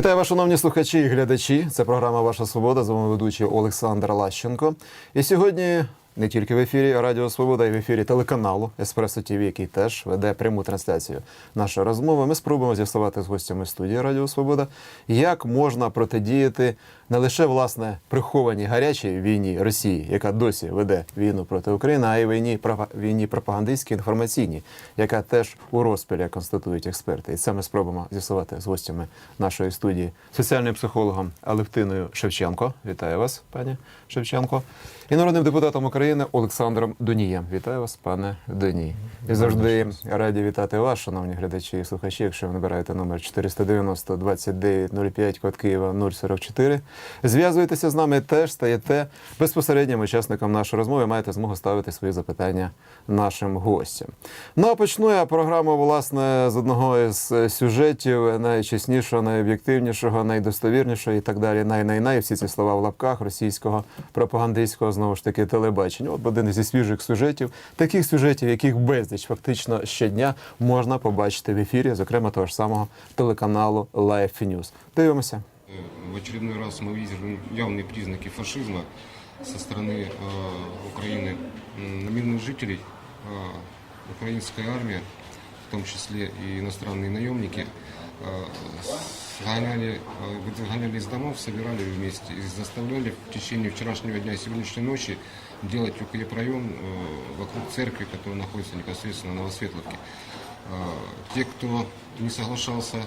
Вітаю вас, шановні слухачі і глядачі. Це програма Ваша Свобода. З вами ведучий Олександр Лащенко. І сьогодні не тільки в ефірі Радіо Свобода, і в ефірі телеканалу Еспресо ТВ, який теж веде пряму трансляцію нашої розмови. Ми спробуємо з'ясувати з гостями студії Радіо Свобода, як можна протидіяти не лише власне прихованій гарячій війні Росії, яка досі веде війну проти України, а й війні війні пропагандистській інформаційній, яка теж у розпілі констатують експерти. І це ми спробуємо з'ясувати з гостями нашої студії соціальним психологом Алевтиною Шевченко. Вітаю вас, пані Шевченко, і народним депутатом України Олександром Донієм. Вітаю вас, пане Доній. І завжди раді вітати вас, шановні глядачі і слухачі. Якщо ви набираєте номер 490 2905 код Києва 044, зв'язуєтеся з нами, теж стаєте безпосереднім учасником нашої розмови. Маєте змогу ставити свої запитання нашим гостям. Ну а почну я програму власне з одного із е, сюжетів найчеснішого, найоб'єктивнішого, найдостовірнішого і так далі. Най-най-най, всі ці слова в лапках російського пропагандистського знову ж таки телебачення. От один зі свіжих сюжетів, таких сюжетів, яких безліч фактично щодня можна побачити в ефірі, зокрема того ж самого телеканалу Life News. Дивимося. В очередной раз мы видим явные признаки фашизма со стороны э, Украины на мирных жителей. Э, украинская армия, в том числе и иностранные наемники, э, сгоняли, выгоняли из домов, собирали вместе и заставляли в течение вчерашнего дня и сегодняшней ночи делать укрепрайон вокруг церкви, которая находится непосредственно на Новосветловке. Те, кто не соглашался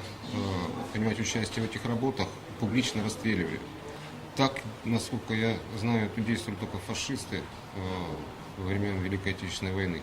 принимать участие в этих работах, публично расстреливали. Так, насколько я знаю, это действовали только фашисты э, во времена Великой Отечественной войны.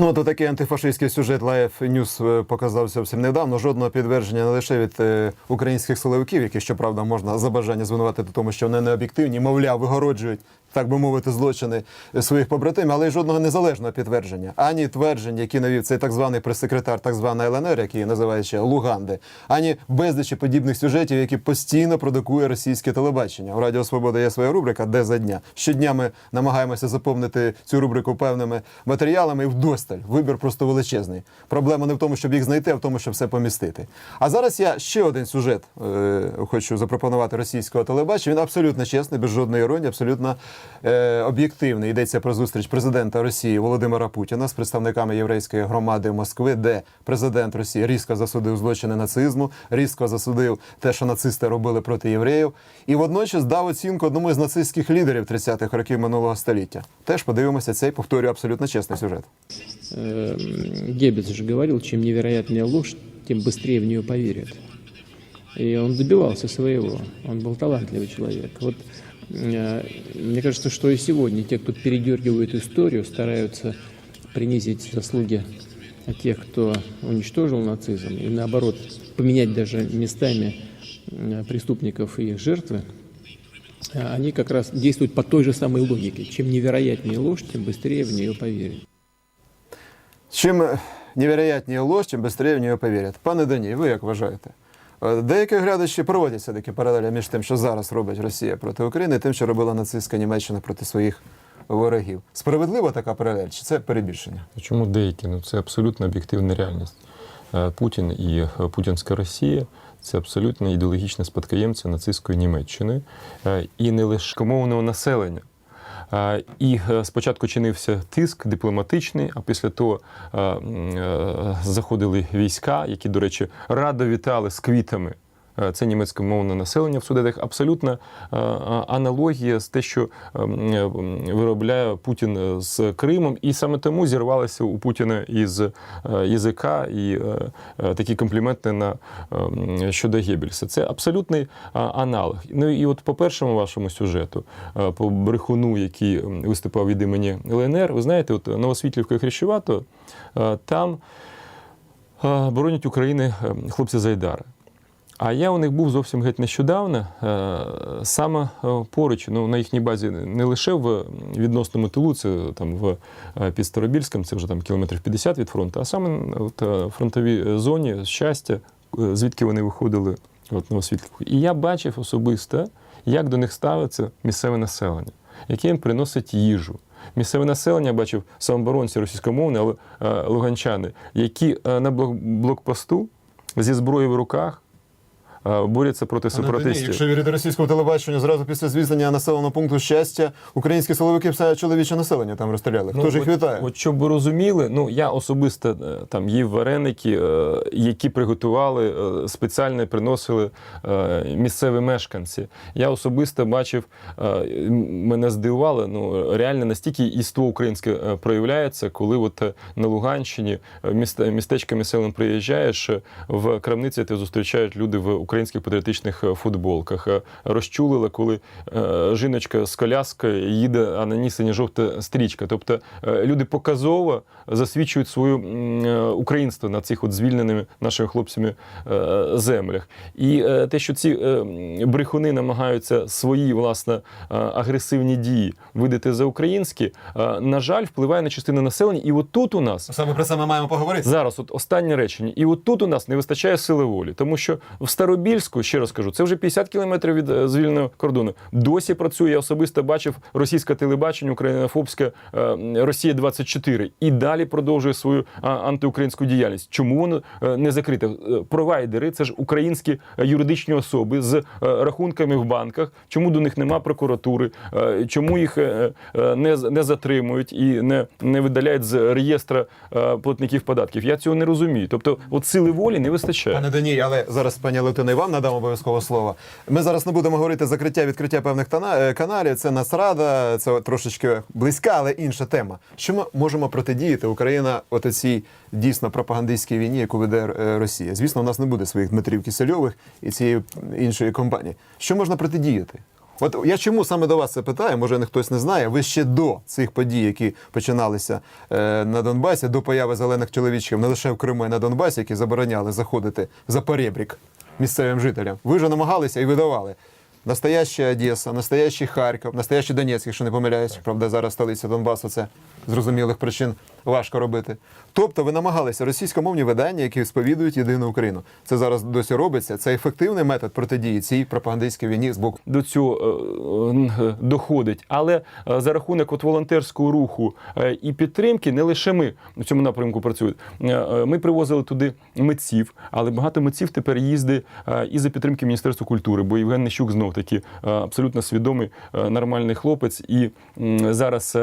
Ну, то такий антифашистський сюжет Life News е, показав зовсім недавно. Жодного підтвердження не лише від е, українських силовиків, які щоправда можна за бажання звинуватити, тому що вони не об'єктивні, мовляв, вигороджують. Так би мовити, злочини е, своїх побратимів, але й жодного незалежного підтвердження, ані тверджень, які навів цей так званий прес-секретар, так звана ЛНР, який називає ще Луганди, ані безлічі подібних сюжетів, які постійно продукує російське телебачення. У Радіо Свобода є своя рубрика Де за дня. Щодня ми намагаємося заповнити цю рубрику певними матеріалами і вдосталь. Вибір просто величезний. Проблема не в тому, щоб їх знайти, а в тому, щоб все помістити. А зараз я ще один сюжет е, хочу запропонувати російського телебачення. Він абсолютно чесний, без жодної іронії, абсолютно е, об'єктивний. Йдеться про зустріч президента Росії Володимира Путіна з представниками єврейської громади Москви, де президент Росії різко засудив злочини нацизму, різко засудив те, що нацисти робили проти євреїв, і водночас дав оцінку одному з нацистських лідерів 30-х років минулого століття. Теж подивимося цей повторюю абсолютно чесний сюжет. Э, Геббельс же говорил, чем невероятнее ложь, тем быстрее в нее поверят. И он добивался своего. Он был талантливый человек. Вот э, мне кажется, что и сегодня те, кто передергивают историю, стараются принизить заслуги тех, кто уничтожил нацизм, и наоборот поменять даже местами э, преступников и их жертвы, э, они как раз действуют по той же самой логике. Чем невероятнее ложь, тем быстрее в нее поверят. Чим невероятніше ложь, тим швидше в нього повірять. Пане Даній, ви як вважаєте? Е, Деякі глядачі проводять все-таки паралелі між тим, що зараз робить Росія проти України, і тим, що робила нацистська Німеччина проти своїх ворогів. Справедлива така паралель, чи це перебільшення? Чому деякі? Ну це абсолютно об'єктивна реальність. Е, Путін і е, Путінська Росія це абсолютно ідеологічні спадкоємці нацистської Німеччини і не лише комовного населення. І е, спочатку чинився тиск дипломатичний, а після того е, е, заходили війська, які, до речі, радо вітали з квітами. Е, Це німецькомовне населення в Судетах. Абсолютно е, е, аналогія з те, що е, м, е, виробляє Путін з Кримом, і саме тому зірвалося у Путіна із язика і такі компліменти на е, щодо Геббельса. Це абсолютний аналог. Ну і от по першому вашому сюжету, по брехуну, який виступав від імені ЛНР, ви знаєте, от Новосвітлівка Хрещувато, там боронять України е, хлопці Зайдари. А я у них був зовсім геть нещодавно, е, саме е, поруч, ну, на їхній базі не лише в відносному тилу, це там в е, під Старобільськом, це вже там кілометрів 50 від фронту, а саме от, е, в фронтовій зоні щастя, е, звідки вони виходили от, Новосвітлівку. І я бачив особисто, як до них ставиться місцеве населення, яке їм приносить їжу. Місцеве населення бачив самооборонці російськомовні, але е, луганчани, які е, на блокпосту зі зброєю в руках е, борються проти сепаратистів. Якщо вірити російському телебаченню, зразу після звільнення населеного пункту щастя, українські силовики все чоловіче населення там розстріляли. Хто ж їх Ну, от, вітає? От щоб ви розуміли, ну я особисто е, там їв вареники, е, які приготували е, спеціально приносили е, місцеві мешканці. Я особисто бачив, е, мене здивувало. Ну реально настільки іство українське е, проявляється, коли от е, на Луганщині е, місте, містечками селом приїжджаєш е, в крамниці, ти зустрічають люди в українських патріотичних е, футболках. Е, Розчулили, коли е, жіночка з коляскою їде, а на ній синьо-жовта стрічка. Тобто люди показово засвідчують свою українство на цих от звільненими нашими хлопцями землях. І те, що ці брехуни намагаються свої власне агресивні дії видати за українські, на жаль, впливає на частину населення. І от тут у нас Саме про це ми маємо поговорити. Зараз, от останнє речення, і от тут у нас не вистачає сили волі, тому що в Старобільську, ще раз кажу, це вже 50 кілометрів від е, звільненого кордону. Досі працює. Я особисто бачив російське телебачення, українофобське е, Росія 24 і далі продовжує свою антиукраїнську діяльність. Чому воно е, не закрите? Провайдери це ж українські юридичні особи з рахунками в банках. Чому до них нема прокуратури? Чому їх не, не затримують і не, не видаляють з реєстра платників податків? Я цього не розумію. Тобто, от сили волі не вистачає. Пане Даній, але зараз, пані Летина, і вам надам обов'язково слово. Ми зараз не будемо говорити закриття відкриття певних е, каналів. Це Нацрада, це трошечки близька, але інша тема. Що ми можемо протидіяти Україна от цій дійсно пропагандистській війні, яку веде е, Росія? Звісно, у нас не буде своїх Дмитрів Кисельових і цієї іншої компанії. Що можна протидіяти? От я чому саме до вас це питаю? Може, не хтось не знає. Ви ще до цих подій, які починалися е, на Донбасі, до появи зелених чоловічків, не лише в Криму, і на Донбасі, які забороняли заходити за перебрік місцевим жителям. Ви вже намагалися і видавали. Настояща Одеса, настоящий Харків, настоящий Донецьк, якщо не помиляюсь. Правда, зараз столиця Донбасу це з зрозумілих причин важко робити. Тобто ви намагалися російськомовні видання, які сповідують єдину Україну. Це зараз досі робиться. Це ефективний метод протидії цій пропагандистській війні з боку до цього е, е, доходить. Але е, за рахунок от волонтерського руху і підтримки не лише ми в цьому напрямку працюють. Ми привозили туди митців, але багато митців тепер їздить і за підтримки Міністерства культури, бо Євген Нещук знов таки абсолютно свідомий нормальний хлопець. І зараз.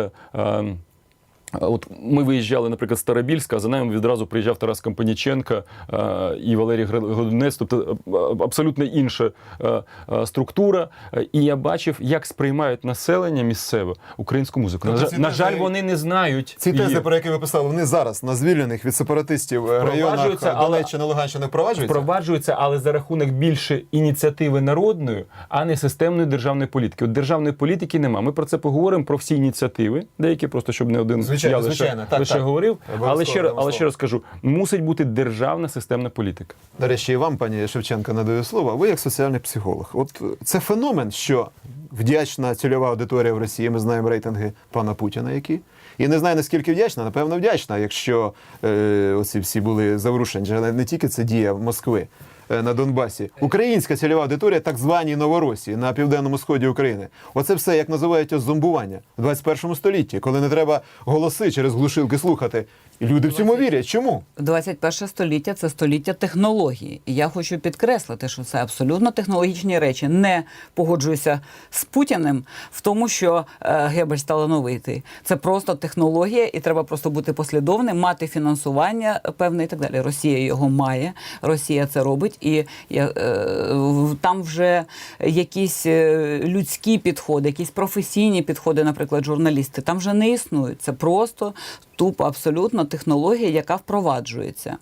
Е, е, От ми виїжджали, наприклад, з Старобільська, а за нами відразу приїжджав Тарас Компаніченко е, і Валерій Годунець, тобто е, абсолютно інша е, е, структура. Е, І я бачив, як сприймають населення місцеве українську музику. На, Тобто жаль- ці на тези- жаль, вони не знають. Ці тези, її. про які ви писали, вони зараз на звільнених від сепаратистів е, районах Донеччини, Луганщини впроваджуються? Впроваджуються, але за рахунок більше ініціативи народної, а не системної державної політики. От державної політики нема. Ми про це поговоримо про всі ініціативи, деякі просто щоб не один Звичайно, я лише, звичайно. Так, лише так. говорив. Обов'язково, Але ще раз, але ще раз кажу: мусить бути державна системна політика. До речі, і вам, пані Шевченко, надаю слово. Ви як соціальний психолог. От е, це феномен, що вдячна цільова аудиторія в Росії. Ми знаємо рейтинги пана Путіна, які. І не знаю, наскільки вдячна, напевно, вдячна, якщо е, оці всі були заворушені. Але не тільки це дія Москви на Донбасі. Українська цільова аудиторія, так званій Новоросії на південному сході України. Оце все як називають зомбування в 21 столітті, коли не треба голоси через глушилки слухати. І люди в цьому вірять. Чому? 21 століття це століття технології. І я хочу підкреслити, що це абсолютно технологічні речі. Не погоджуюся з Путіним в тому, що е, Гебель талановитий. Це просто технологія, і треба просто бути послідовним, мати фінансування певне і так далі. Росія його має, Росія це робить, і я, е, там вже якісь е, людські підходи, якісь професійні підходи, наприклад, журналісти, там вже не існують. Це просто тупо абсолютно технологія, яка впроваджується.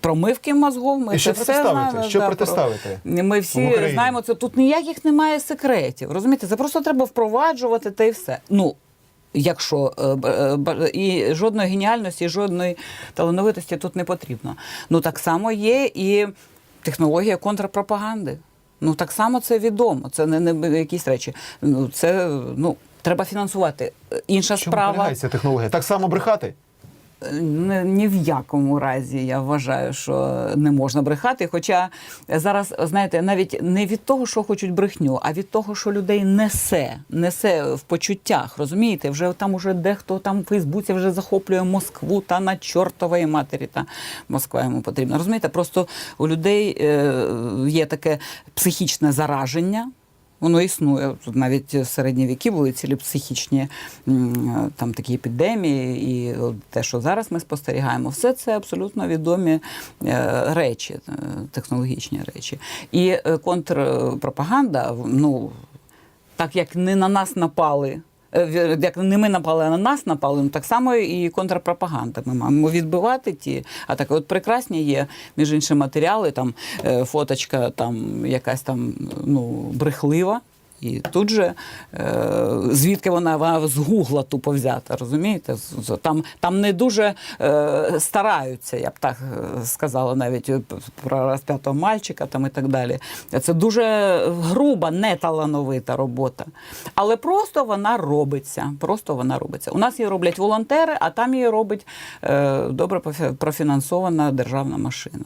Промивки мозгов, ми І що це все знаємо. Що да, протиставити про- Ми всі знаємо це. Тут ніяких немає секретів. Розумієте, це просто треба впроваджувати та й все. Ну. Якщо е, е, і жодної геніальності, і жодної талановитості тут не потрібно. Ну так само є і технологія контрпропаганди. Ну так само це відомо. Це не, не якісь речі. Ну це ну треба фінансувати. Інша Чому справа. полягається технологія? Так само брехати? ні, ні в якому разі я вважаю, що не можна брехати. Хоча зараз, знаєте, навіть не від того, що хочуть брехню, а від того, що людей несе, несе в почуттях. Розумієте, вже там уже дехто там в Фейсбуці вже захоплює Москву та на чортової матері. Та Москва йому потрібна. Розумієте, просто у людей е, є таке психічне зараження. Воно існує. Тут навіть середні віки були цілі психічні там такі епідемії, і те, що зараз ми спостерігаємо, все це абсолютно відомі е, речі, е, технологічні речі. І е, контрпропаганда, ну так як не на нас напали. Е, Як не ми напали, а на нас напали, ну, так само і контрпропаганда. Ми маємо відбивати ті атаки. От прекрасні є, між іншим, матеріали, там е, фоточка там якась там ну, брехлива. І тут же е, звідки вона, вона з гугла тупо взята, розумієте? Там, там не дуже е, стараються, я б так е, сказала, навіть про розп'ятого мальчика там і так далі. Це дуже груба, неталановита робота. Але просто вона робиться. Просто вона робиться. У нас її роблять волонтери, а там її робить добре профінансована державна машина.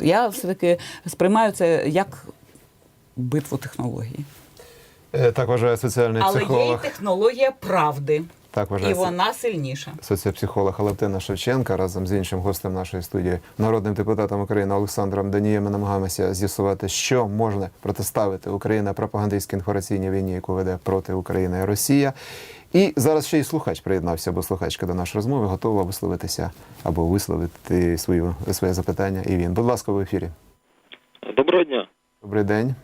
Я все-таки сприймаю це як битву технологій. Е, Так вважає соціальний Але є і технологія правди, Так і вважає вона сильніша. соціопсихолог Алевтина Шевченка разом з іншим гостем нашої студії, народним депутатом України Олександром Данієм. Ми намагаємося з'ясувати, що можна протиставити Україна пропагандистській інформаційній війні, яку веде проти України Росія. І зараз ще й слухач приєднався, або слухачка до нашої розмови, готова висловитися або висловити свою своє запитання. І він, будь ласка, в ефірі. Доброго дня. Добрий день.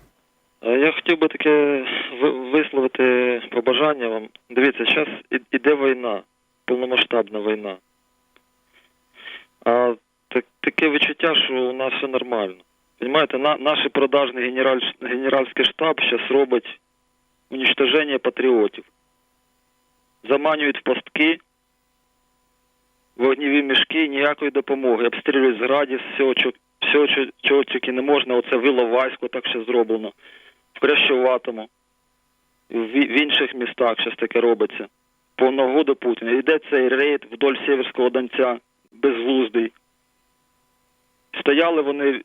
Е, Я хотів би таке ви- висловити побажання вам. Дивіться, зараз іде війна, повномасштабна війна. А так, таке відчуття, що у нас все нормально. Понимаєте, на, наш продажний генераль, генеральський штаб зараз робить уничтоження патріотів. Заманюють в пастки, вогневі мішки, ніякої допомоги. Обстрілюють з градів, всього, всього, чо- чого тільки не можна. Оце в Іловайську так ще зроблено, в Крещоватому, в, інших містах щось таке робиться. По нагоду Путіна. Йде цей рейд вдоль Сєверського Донця, безглуздий. Стояли вони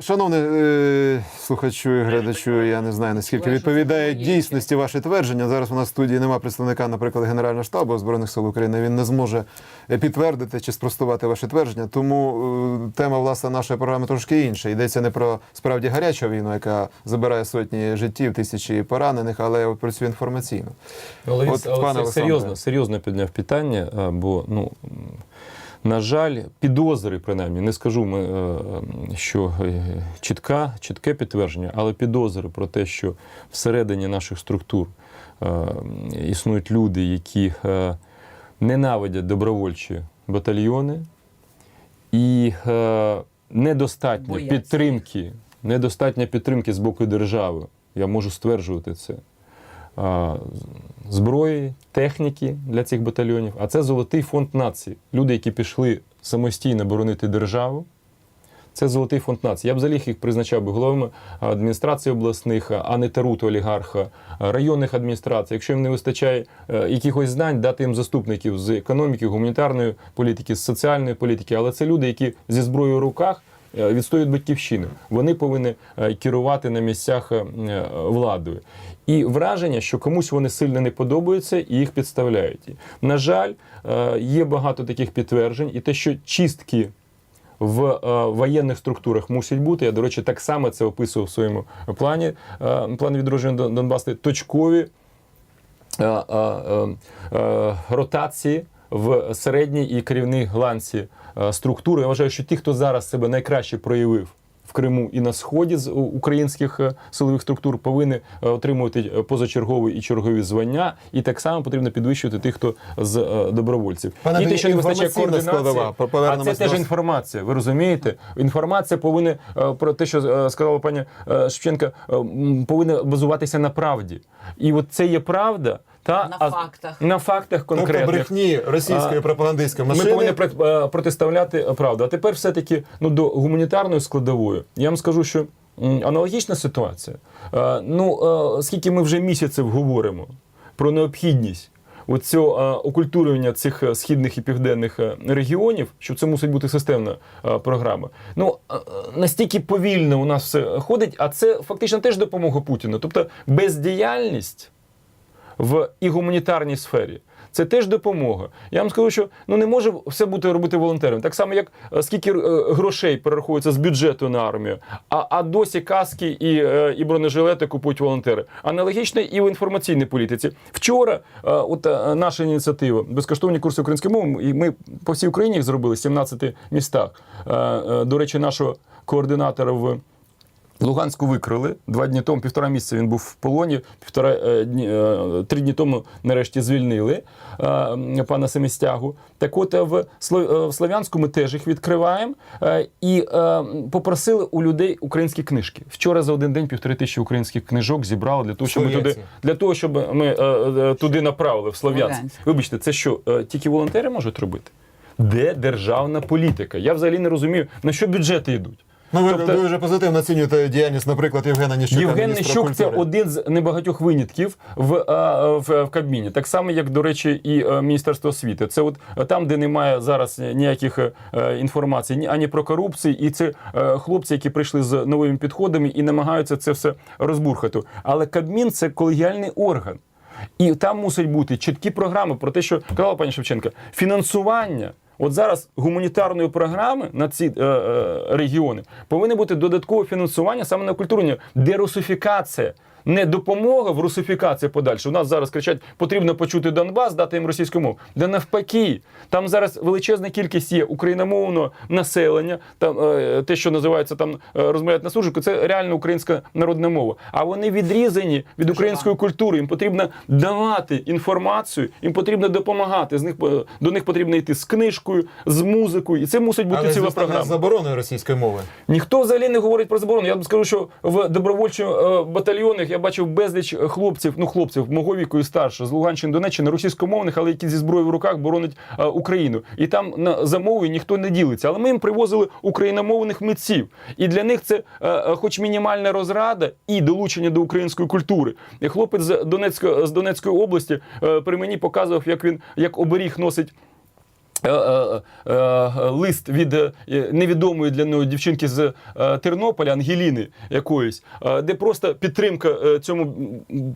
шановний е, слухачу і глядачу, я не знаю наскільки відповідає дійсності ваше твердження. Зараз у нас в студії немає представника, наприклад, Генерального штабу збройних сил України. Він не зможе е, підтвердити чи спростувати ваше твердження. Тому е, тема власне нашої програми трошки інша. Йдеться не про справді гарячу війну, яка забирає сотні життів, тисячі поранених, але про цю інформаційну. Але, От, але пане це серйозно, серйозно підняв питання, а, бо ну. На жаль, підозри, принаймні, не скажу, ми, е, що е, чітка, чітке підтвердження, але підозри про те, що всередині наших структур е, існують люди, які е, ненавидять добровольчі батальйони, і е, недостатньо Бояться підтримки, недостатньо підтримки з боку держави. Я можу стверджувати це. Зброї, техніки для цих батальйонів, а це золотий фонд нації. Люди, які пішли самостійно боронити державу. Це золотий фонд нації. Я б взагалі їх призначав би головами адміністрації обласних, а не таруту олігарха, районних адміністрацій. Якщо їм не вистачає е, якихось знань, дати їм заступників з економіки, гуманітарної політики, з соціальної політики. Але це люди, які зі зброєю в руках відстоюють батьківщину. Вони повинні е, керувати на місцях е, владою. І враження, що комусь вони сильно не подобаються і їх підставляють. На жаль, е, є багато таких підтверджень, і те, що чистки в е, воєнних структурах мусять бути. Я, до речі, так само це описував в своєму плані, е, плані відродження Дон- Донбасу, точкові е, е, е, е, ротації в середній і керівній ланці е, структури. Я вважаю, що ті, хто зараз себе найкраще проявив. В Криму і на сході з українських е, силових структур повинні е, отримувати е, позачергові і чергові звання, і так само потрібно підвищувати тих, хто з е, добровольців. Пане і те, що не вистачає координації, а це теж інформація. Ви розумієте? Інформація повинна е, про те, що е, сказала пані е, Шевченка, е, повинна базуватися на правді. І от це є правда. Та На а- фактах. на фактах Тобто брехні російської А, пропагандистської Ми повинні е, протиставляти правду. А тепер все-таки ну, до гуманітарної складової. Я вам скажу, що аналогічна ситуація. Е, Ну, е, скільки ми вже місяців говоримо про необхідність оцю е, окультурювання цих е, східних і південних е, регіонів, що це мусить бути системна е, програма. Ну е, е, настільки повільно у нас все ходить, а це фактично теж допомога Путіну. Тобто бездіяльність в і гуманітарній сфері. Це теж допомога. Я вам скажу, що ну не може все бути робити волонтером. Так само, як е, скільки е, грошей перераховується з бюджету на армію, а, а досі каски і, е, і бронежилети купують волонтери. Аналогічно і в інформаційній політиці. Вчора, от наша ініціатива, безкоштовні курси української мови, і ми по всій Україні їх зробили в 17 містах. До речі, нашого координатора в. Луганську викрили два дні тому, півтора місяця він був в полоні. Півтора е, дні, е, три дні тому нарешті звільнили е, пана Семістягу. Так от в Сло- Слов'янську ми теж їх відкриваємо і попросили у людей українські книжки. Вчора за один день півтори тисячі українських книжок зібрали для того, щоб ми туди для того, щоб ми туди направили в Слов'янськ. Вибачте, це що тільки волонтери можуть робити? Де державна політика? Я взагалі не розумію на що бюджети йдуть. Ну, ви, Тобто- ви вже позитивно оцінюєте діяльність, наприклад, Євгена Ніщука. Євген Нищук це один з небагатьох винятків в, а, в, в Кабміні. Так само, як, до речі, і е, Міністерство освіти. Це от е, там, де немає зараз ніяких е, інформацій ні ані про корупцію, і це е, хлопці, які прийшли з новими підходами і намагаються це все розбурхати. Але Кабмін це колегіальний орган. І там мусять бути чіткі програми про те, що казала пані Шевченка, фінансування. От зараз гуманітарної програми на ці е, е, регіони повинно бути додаткове фінансування саме на культурні, дерусифікація. Не допомога в русифікації подальше. У нас зараз кричать, потрібно почути Донбас, дати їм російську мову. Да навпаки, там зараз величезна кількість є україномовного населення, там е, те, що називається там е, розмовляють на суржику, це реально українська народна мова. А вони відрізані від української культури. Їм потрібно давати інформацію, їм потрібно допомагати. З них е, до них потрібно йти з книжкою, з музикою, і це мусить бути Але, ціла звісно, програма. забороною російської мови. Ніхто взагалі не говорить про заборону. Я вам скажу, що в добровольчих батальйонах я бачив безліч хлопців, ну хлопців мого віку і старше з Луганщини, Донеччини, російськомовних, але які зі зброєю в руках боронять е, Україну. І там на за мовою ніхто не ділиться. Але ми їм привозили україномовних митців. І для них це, е, е, хоч мінімальна розрада і долучення до української культури. І хлопець з Донецької з Донецької області е, при мені показував, як він як оберіг носить. Е, е, е, лист від невідомої для нього дівчинки з Тернополя, Ангеліни якоїсь, де просто підтримка цьому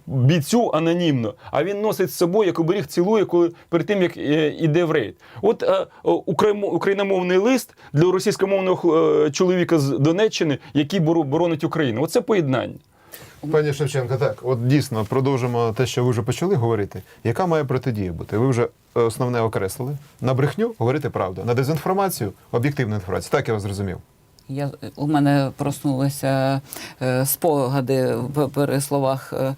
бійцю анонімно, а він носить з собою, як оберіг цілує, коли перед тим як іде в рейд. От україномовний лист для російськомовного чоловіка з Донеччини, який боро- боронить Україну. Оце поєднання. Пані Шевченко, так, от дійсно продовжимо те, що ви вже почали говорити. Яка має протидія бути? Ви вже е, основне окреслили. На брехню говорити правду, на дезінформацію об'єктивну інформацію. Так я вас зрозумів. Я, у мене проснулися е, спогади в пересловах е,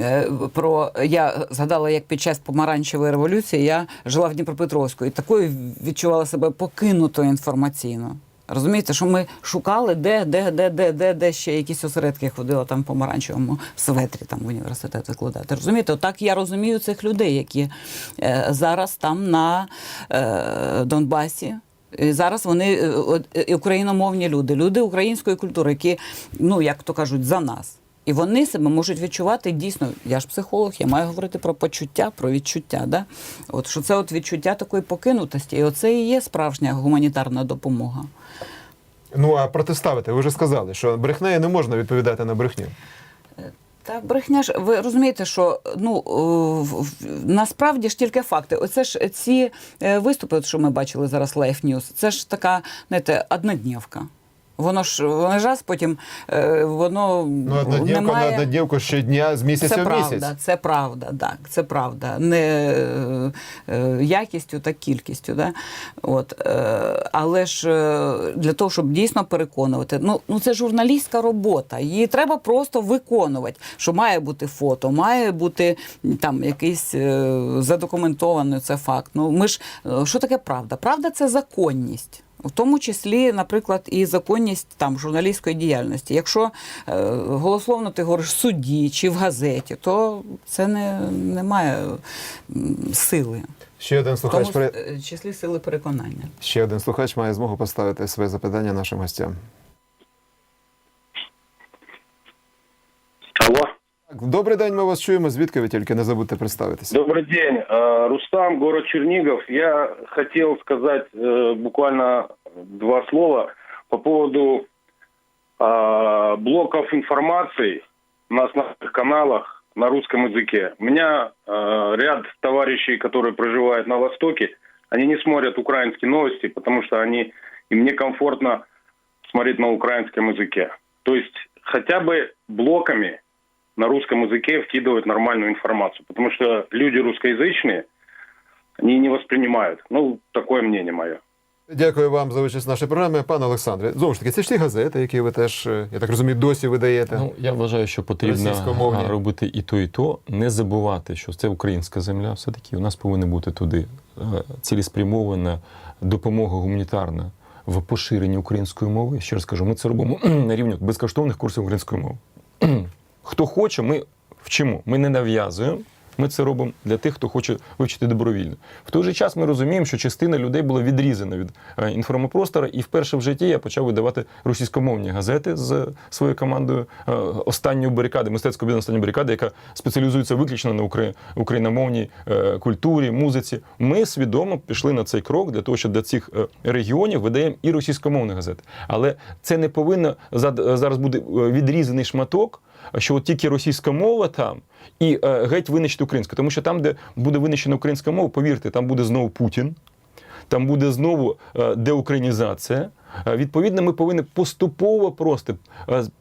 е, про я згадала, як під час помаранчевої революції я жила в Дніпропетровську і такою відчувала себе покинутою інформаційно. Розумієте, що ми шукали, де, де, де, де, де, де ще якісь осередки ходила там в помаранчевому светрі, там в університет викладати. Розумієте, отак я розумію цих людей, які е, зараз там на е, Донбасі. І зараз вони е, е, україномовні люди, люди української культури, які, ну як то кажуть, за нас. І вони себе можуть відчувати дійсно. Я ж психолог, я маю говорити про почуття, про відчуття. Да? От що це от відчуття такої покинутості, і оце і є справжня гуманітарна допомога. Ну а протиставити, ви вже сказали, що брехнею не можна відповідати на брехню. Та брехня ж ви розумієте, що ну е, насправді ж тільки факти. Оце ж ці е, виступи, що ми бачили зараз Life News, це ж така, знаєте, одноднівка. Воно ж воно ж раз потім е, воно Ну, одноднівка немає... на одноднівку щодня з місяця Це в правда, це правда, так, це правда. Не е, якістю, так кількістю. Да? От, е, але ж е, для того, щоб дійсно переконувати, ну, ну це журналістська робота. Її треба просто виконувати. Що має бути фото, має бути там якийсь е, задокументований це факт. Ну ми ж е, що таке правда? Правда це законність. В тому числі, наприклад, і законність там журналістської діяльності. Якщо е, голословно ти говориш в суді чи в газеті, то це не, не має сили, Ще один в слухач тому е, числі сили переконання. ще один слухач має змогу поставити своє запитання нашим гостям. Добрий день, ми вас чуємо. Звідки ви тільки не забудьте представитися? Добрый день, Э, Рустам, город Чернигов. Я хотел сказать э, буквально два слова по поводу э, блоков информации на основных каналах на русском языке. У меня э, ряд товарищей, которые проживают на Востоке, они не смотрят украинские новости, потому что они им некомфортно смотреть на украинском языке. То есть хотя бы блоками на русском языке вкидывать нормальную информацию. Потому что люди русскоязычные, они не воспринимают. Ну, такое мнение мое. Дякую вам за участь в нашій програмі, пане Олександре. Знову ж таки, це ж ті газети, які ви теж, е, я так розумію, досі видаєте. Ну, я вважаю, що потрібно Російськомовні. а, робити і то, і то. Не забувати, що це українська земля. Все-таки у нас повинна бути туди е, цілеспрямована допомога гуманітарна в поширенні української мови. Ще раз кажу, ми це робимо на рівні безкоштовних курсів української мови. Хто хоче, ми вчимо. Ми не нав'язуємо. Ми це робимо для тих, хто хоче вивчити добровільно. В той же час ми розуміємо, що частина людей була відрізана від е, інформопростора, і вперше в житті я почав видавати російськомовні газети з своєю командою е, останньої барикади, мистецького об'єднання останньої барикади, яка спеціалізується виключно на україномовній е, культурі, музиці. Ми свідомо пішли на цей крок для того, що для цих регіонів видаємо і російськомовні газети. Але це не повинно зараз буде відрізаний шматок що от тільки російська мова там і е, геть винищити українська. Тому що там, де буде винищена українська мова, повірте, там буде знову Путін, там буде знову е, деукраїнізація. Е, Відповідно, ми повинні поступово просто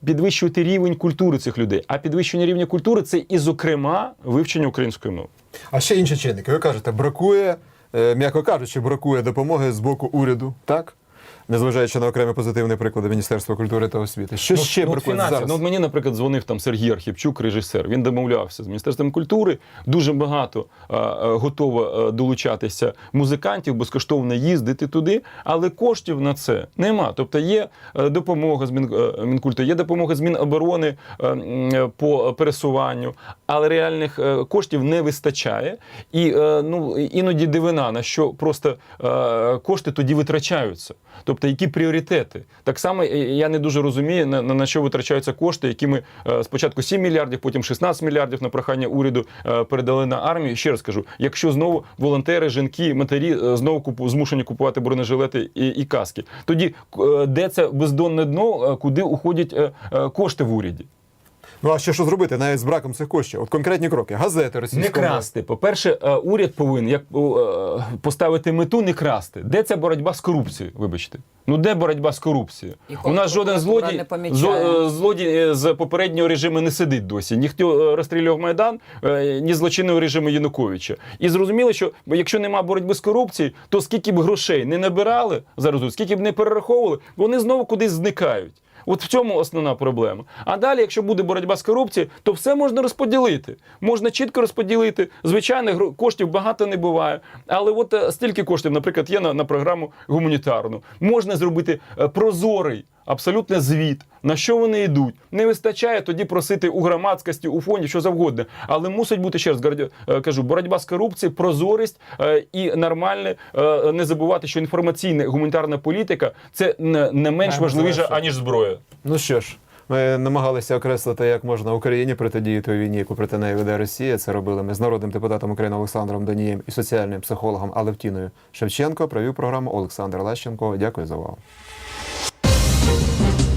підвищувати рівень культури цих людей. А підвищення рівня культури це і, зокрема, вивчення української мови. А ще інші чинники. Ви кажете, бракує, м'яко кажучи, бракує допомоги з боку уряду, так? Незважаючи на окремі позитивні приклади Міністерства культури та освіти. Що ще ну, фінансів. зараз? Ну, от мені, наприклад, дзвонив там Сергій Архіпчук, режисер. Він домовлявся з Міністерством культури. Дуже багато а, а, готово а, долучатися музикантів, безкоштовно їздити туди, але коштів на це нема. Тобто є е, допомога з е, Мінкульту, є допомога з Міноборони е, е, по пересуванню, але реальних е, коштів не вистачає. І е, ну, іноді дивина, на що просто е, кошти тоді витрачаються. Тобто, які пріоритети? Так само е, я не дуже розумію, на, на, що витрачаються кошти, які ми е, спочатку 7 мільярдів, потім 16 мільярдів на прохання уряду е, передали на армію. Ще раз кажу, якщо знову волонтери, жінки, матері знову купу, змушені купувати бронежилети і, і каски, тоді де це бездонне дно, куди уходять кошти в уряді? Ну а ще що зробити навіть з браком цих коштів? От конкретні кроки. Газети Не красти. По-перше, е, уряд повинен як е, поставити мету не красти. Де ця боротьба з корупцією? Вибачте. Ну де боротьба з корупцією? І У нас жоден злодій е, злодій з попереднього режиму не сидить досі. Ніхто розстрілював майдан, ні злочинного режиму Януковича. І зрозуміло, що якщо нема боротьби з корупцією, то скільки б грошей не набирали зараз, скільки б не перераховували, вони знову кудись зникають. От в цьому основна проблема. А далі, якщо буде боротьба з корупцією, то все можна розподілити. Можна чітко розподілити. Звичайно, коштів багато не буває. Але от е, стільки коштів, наприклад, є на, на програму гуманітарну. Можна зробити е, прозорий. Абсолютно звіт, на що вони йдуть. Не вистачає тоді просити у громадськості, у фонді, що завгодно. Але мусить бути ще раз е, кажу, боротьба з корупцією, прозорість е, і нормальне, е, не забувати, що інформаційна гуманітарна політика це не, менш Маємо важливіше, аніж зброя. Ну що ж, ми намагалися окреслити, як можна Україні протидіяти у війні, яку проти неї веде Росія. Це робили ми з народним депутатом України Олександром Донієм і соціальним психологом Алевтіною Шевченко. Провів програму Олександр Лещенко. Дякую за увагу. Thank you.